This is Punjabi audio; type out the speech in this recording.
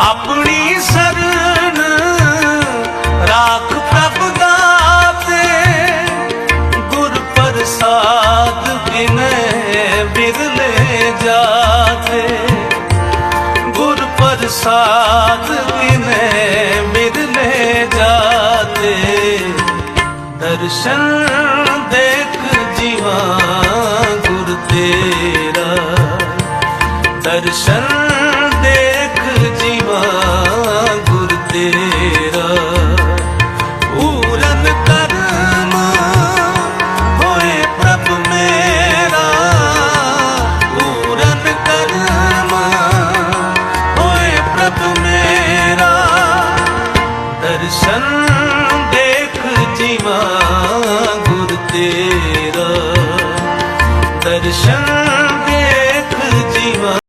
ਆਪਣੀ ਸਰਨ ਰਾਖ ਪ੍ਰਭ ਦਾਤੇ, ਗੁਰ ਪ੍ਰਸਾਦ ਬਿਨੈ ਬਿਰਲੇ ਜਾਤੇ। ਗੁਰ ਪ੍ਰਸਾਦ ਬਿਨੈ ਬਿਰਲੇ ਜਾਤੇ। ਦਰਸ਼ਨ ਦੇਖ ਜੀਵਾ ਗੁਰ ਤੇਰਾ। ਦਰਸ਼ਨ ਮੇਰਾ ਦਰਸ਼ਨ ਦੇਖ ਜੀਵਾ ਗੁਰ ਤੇਰਾ। ਦਰਸ਼ਨ